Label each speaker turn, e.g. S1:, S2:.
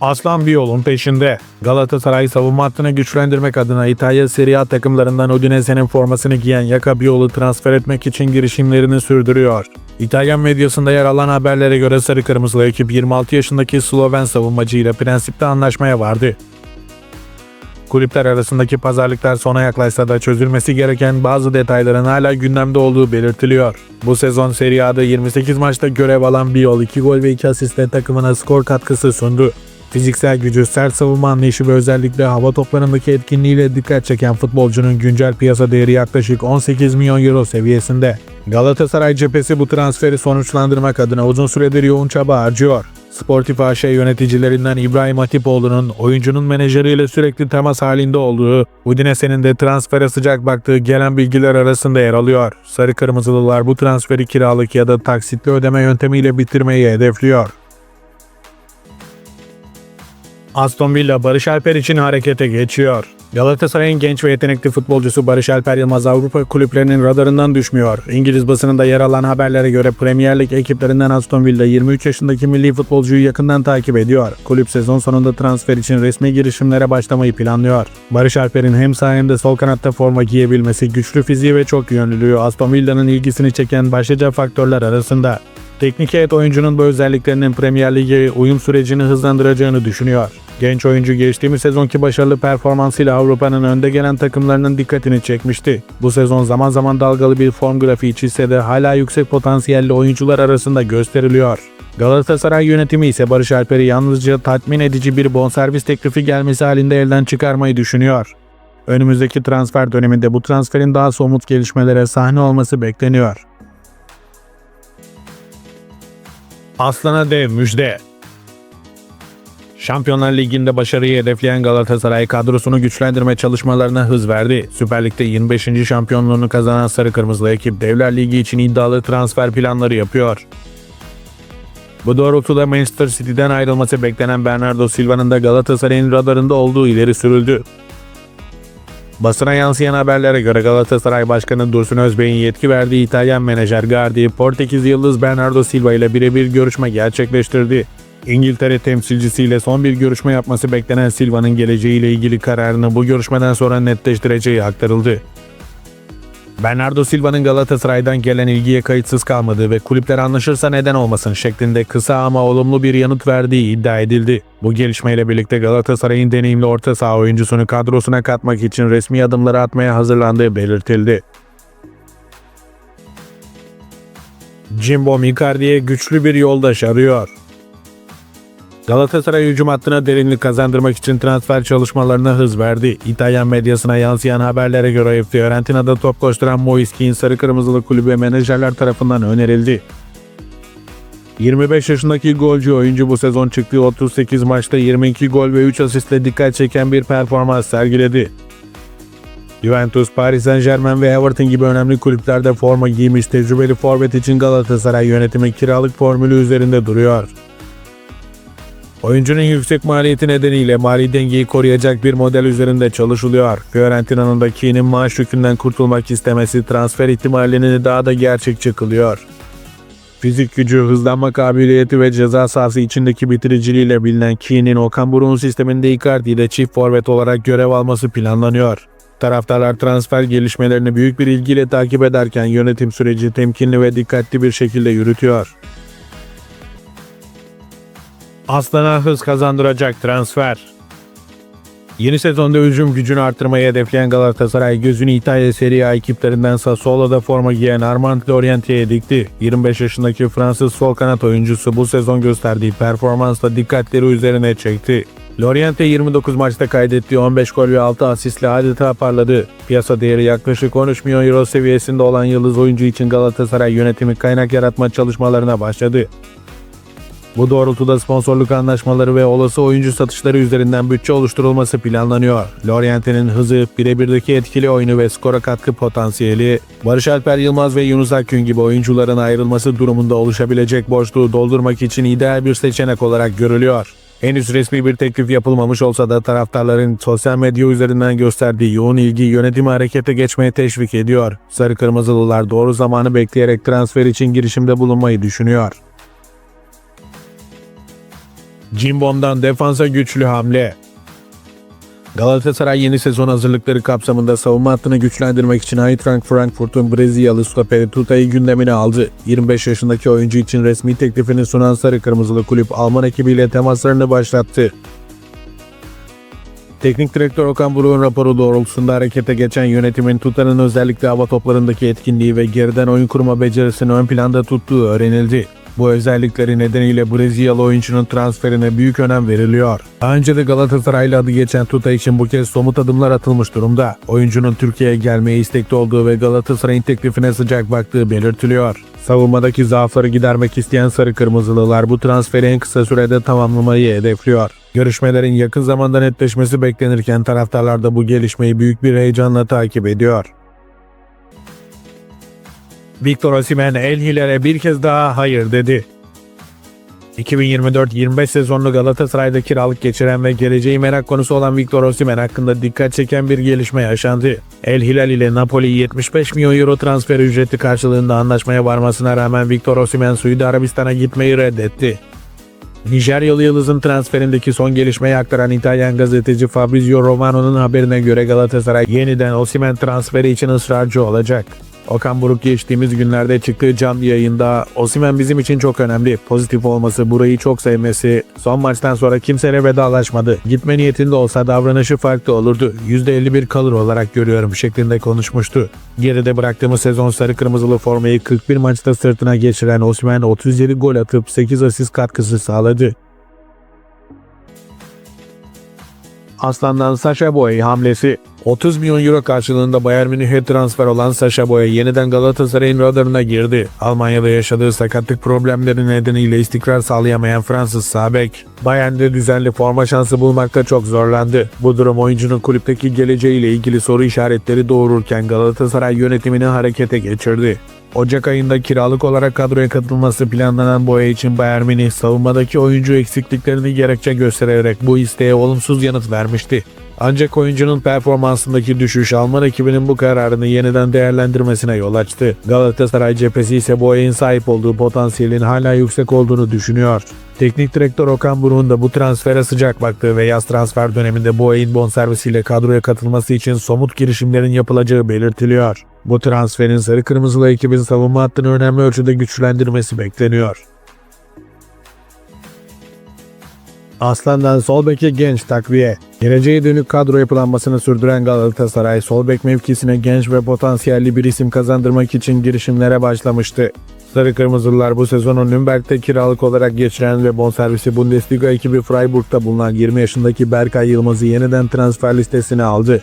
S1: Aslan bir yolun peşinde. Galatasaray savunma hattını güçlendirmek adına İtalya Serie A takımlarından Udinese'nin formasını giyen Yaka Biol'u transfer etmek için girişimlerini sürdürüyor. İtalyan medyasında yer alan haberlere göre Sarı Kırmızılı ekip 26 yaşındaki Sloven savunmacı ile prensipte anlaşmaya vardı. Kulüpler arasındaki pazarlıklar sona yaklaşsa da çözülmesi gereken bazı detayların hala gündemde olduğu belirtiliyor. Bu sezon Serie A'da 28 maçta görev alan Biol 2 gol ve 2 asistle takımına skor katkısı sundu. Fiziksel gücü, sert savunma anlayışı ve özellikle hava toplarındaki etkinliğiyle dikkat çeken futbolcunun güncel piyasa değeri yaklaşık 18 milyon euro seviyesinde. Galatasaray cephesi bu transferi sonuçlandırmak adına uzun süredir yoğun çaba harcıyor. Sportif AŞ yöneticilerinden İbrahim Hatipoğlu'nun oyuncunun menajeriyle sürekli temas halinde olduğu, Udinese'nin de transfere sıcak baktığı gelen bilgiler arasında yer alıyor. Sarı Kırmızılılar bu transferi kiralık ya da taksitli ödeme yöntemiyle bitirmeyi hedefliyor. Aston Villa Barış Alper için harekete geçiyor. Galatasaray'ın genç ve yetenekli futbolcusu Barış Alper Yılmaz Avrupa kulüplerinin radarından düşmüyor. İngiliz basınında yer alan haberlere göre Premier Lig ekiplerinden Aston Villa 23 yaşındaki milli futbolcuyu yakından takip ediyor. Kulüp sezon sonunda transfer için resmi girişimlere başlamayı planlıyor. Barış Alper'in hem sağ hem de sol kanatta forma giyebilmesi, güçlü fiziği ve çok yönlülüğü Aston Villa'nın ilgisini çeken başlıca faktörler arasında. Teknik heyet oyuncunun bu özelliklerinin Premier Lig'e uyum sürecini hızlandıracağını düşünüyor. Genç oyuncu geçtiğimiz sezonki başarılı performansıyla Avrupa'nın önde gelen takımlarının dikkatini çekmişti. Bu sezon zaman zaman dalgalı bir form grafiği çizse de hala yüksek potansiyelli oyuncular arasında gösteriliyor. Galatasaray yönetimi ise Barış Alper'i yalnızca tatmin edici bir bonservis teklifi gelmesi halinde elden çıkarmayı düşünüyor. Önümüzdeki transfer döneminde bu transferin daha somut gelişmelere sahne olması bekleniyor. Aslan'a dev müjde. Şampiyonlar Ligi'nde başarıyı hedefleyen Galatasaray kadrosunu güçlendirme çalışmalarına hız verdi. Süper Lig'de 25. şampiyonluğunu kazanan Sarı Kırmızılı ekip Devler Ligi için iddialı transfer planları yapıyor. Bu doğrultuda Manchester City'den ayrılması beklenen Bernardo Silva'nın da Galatasaray'ın radarında olduğu ileri sürüldü. Basına yansıyan haberlere göre Galatasaray Başkanı Dursun Özbey'in yetki verdiği İtalyan menajer Gardi, Portekiz Yıldız Bernardo Silva ile birebir görüşme gerçekleştirdi. İngiltere temsilcisiyle son bir görüşme yapması beklenen Silva'nın geleceğiyle ilgili kararını bu görüşmeden sonra netleştireceği aktarıldı. Bernardo Silva'nın Galatasaray'dan gelen ilgiye kayıtsız kalmadığı ve kulüpler anlaşırsa neden olmasın şeklinde kısa ama olumlu bir yanıt verdiği iddia edildi. Bu gelişmeyle birlikte Galatasaray'ın deneyimli orta saha oyuncusunu kadrosuna katmak için resmi adımları atmaya hazırlandığı belirtildi. Jimbo Icardi'ye güçlü bir yoldaş arıyor. Galatasaray hücum hattına derinlik kazandırmak için transfer çalışmalarına hız verdi. İtalyan medyasına yansıyan haberlere göre Fiorentina'da top koşturan Moiskin Sarı Kırmızılı kulübe menajerler tarafından önerildi. 25 yaşındaki golcü oyuncu bu sezon çıktığı 38 maçta 22 gol ve 3 asistle dikkat çeken bir performans sergiledi. Juventus, Paris Saint Germain ve Everton gibi önemli kulüplerde forma giymiş tecrübeli forvet için Galatasaray yönetimi kiralık formülü üzerinde duruyor. Oyuncunun yüksek maliyeti nedeniyle mali dengeyi koruyacak bir model üzerinde çalışılıyor. Fiorentina'nın da Keane'in maaş yükünden kurtulmak istemesi transfer ihtimalini daha da gerçekçi kılıyor. Fizik gücü, hızlanma kabiliyeti ve ceza sahası içindeki bitiriciliğiyle bilinen Keane'in Okan Buruk'un sisteminde Icardi ile çift forvet olarak görev alması planlanıyor. Taraftarlar transfer gelişmelerini büyük bir ilgiyle takip ederken yönetim süreci temkinli ve dikkatli bir şekilde yürütüyor. Aslan'a hız kazandıracak transfer. Yeni sezonda hücum gücünü artırmayı hedefleyen Galatasaray gözünü İtalya Serie A ekiplerinden Sassuolo'da forma giyen Armand Loriente'ye dikti. 25 yaşındaki Fransız sol kanat oyuncusu bu sezon gösterdiği performansla dikkatleri üzerine çekti. Loriente 29 maçta kaydettiği 15 gol ve 6 asistle adeta parladı. Piyasa değeri yaklaşık 13 milyon euro seviyesinde olan yıldız oyuncu için Galatasaray yönetimi kaynak yaratma çalışmalarına başladı. Bu doğrultuda sponsorluk anlaşmaları ve olası oyuncu satışları üzerinden bütçe oluşturulması planlanıyor. Loriente'nin hızı, birebirdeki etkili oyunu ve skora katkı potansiyeli, Barış Alper Yılmaz ve Yunus Akgün gibi oyuncuların ayrılması durumunda oluşabilecek boşluğu doldurmak için ideal bir seçenek olarak görülüyor. Henüz resmi bir teklif yapılmamış olsa da taraftarların sosyal medya üzerinden gösterdiği yoğun ilgi yönetimi harekete geçmeye teşvik ediyor. Sarı Kırmızılılar doğru zamanı bekleyerek transfer için girişimde bulunmayı düşünüyor. Cimbom'dan defansa güçlü hamle. Galatasaray yeni sezon hazırlıkları kapsamında savunma hattını güçlendirmek için Eintracht Frankfurt'un Brezilyalı stoperi Tuta'yı gündemine aldı. 25 yaşındaki oyuncu için resmi teklifini sunan Sarı Kırmızılı kulüp Alman ekibiyle temaslarını başlattı. Teknik direktör Okan Buruk'un raporu doğrultusunda harekete geçen yönetimin Tuta'nın özellikle hava toplarındaki etkinliği ve geriden oyun kurma becerisini ön planda tuttuğu öğrenildi. Bu özellikleri nedeniyle Brezilyalı oyuncunun transferine büyük önem veriliyor. Daha önce de Galatasaraylı adı geçen Tuta için bu kez somut adımlar atılmış durumda. Oyuncunun Türkiye'ye gelmeye istekli olduğu ve Galatasaray'ın teklifine sıcak baktığı belirtiliyor. Savunmadaki zaafları gidermek isteyen Sarı Kırmızılılar bu transferi en kısa sürede tamamlamayı hedefliyor. Görüşmelerin yakın zamanda netleşmesi beklenirken taraftarlar da bu gelişmeyi büyük bir heyecanla takip ediyor. Victor Osimhen El Hilal'e bir kez daha hayır dedi. 2024-25 sezonlu Galatasaray'da kiralık geçiren ve geleceği merak konusu olan Victor Osimhen hakkında dikkat çeken bir gelişme yaşandı. El Hilal ile Napoli 75 milyon euro transfer ücreti karşılığında anlaşmaya varmasına rağmen Victor Osimhen Suudi Arabistan'a gitmeyi reddetti. Nijeryalı Yıldız'ın transferindeki son gelişmeyi aktaran İtalyan gazeteci Fabrizio Romano'nun haberine göre Galatasaray yeniden Osimhen transferi için ısrarcı olacak. Okan Buruk geçtiğimiz günlerde çıktığı canlı yayında Osimhen bizim için çok önemli. Pozitif olması, burayı çok sevmesi, son maçtan sonra kimseyle vedalaşmadı. Gitme niyetinde olsa davranışı farklı olurdu. %51 kalır olarak görüyorum şeklinde konuşmuştu. Geride bıraktığımız sezon sarı kırmızılı formayı 41 maçta sırtına geçiren Osimhen 37 gol atıp 8 asist katkısı sağladı. Aslan'dan Sasha Boy hamlesi 30 milyon euro karşılığında Bayern Münih'e transfer olan Sasha Boy yeniden Galatasaray'ın radarına girdi. Almanya'da yaşadığı sakatlık problemleri nedeniyle istikrar sağlayamayan Fransız Sabek, Bayern'de düzenli forma şansı bulmakta çok zorlandı. Bu durum oyuncunun kulüpteki geleceğiyle ilgili soru işaretleri doğururken Galatasaray yönetimini harekete geçirdi. Ocak ayında kiralık olarak kadroya katılması planlanan Boya için Bayern Münih savunmadaki oyuncu eksikliklerini gerekçe göstererek bu isteğe olumsuz yanıt vermişti. Ancak oyuncunun performansındaki düşüş Alman ekibinin bu kararını yeniden değerlendirmesine yol açtı. Galatasaray cephesi ise Boya'nın sahip olduğu potansiyelin hala yüksek olduğunu düşünüyor. Teknik direktör Okan Buruk'un da bu transfere sıcak baktığı ve yaz transfer döneminde Boya'nın bonservisiyle kadroya katılması için somut girişimlerin yapılacağı belirtiliyor. Bu transferin sarı kırmızılı ekibin savunma hattını önemli ölçüde güçlendirmesi bekleniyor. Aslan'dan sol beke genç takviye. Geleceğe dönük kadro yapılanmasını sürdüren Galatasaray sol bek mevkisine genç ve potansiyelli bir isim kazandırmak için girişimlere başlamıştı. Sarı Kırmızılılar bu sezonu Nürnberg'de kiralık olarak geçiren ve bonservisi Bundesliga ekibi Freiburg'da bulunan 20 yaşındaki Berkay Yılmaz'ı yeniden transfer listesine aldı.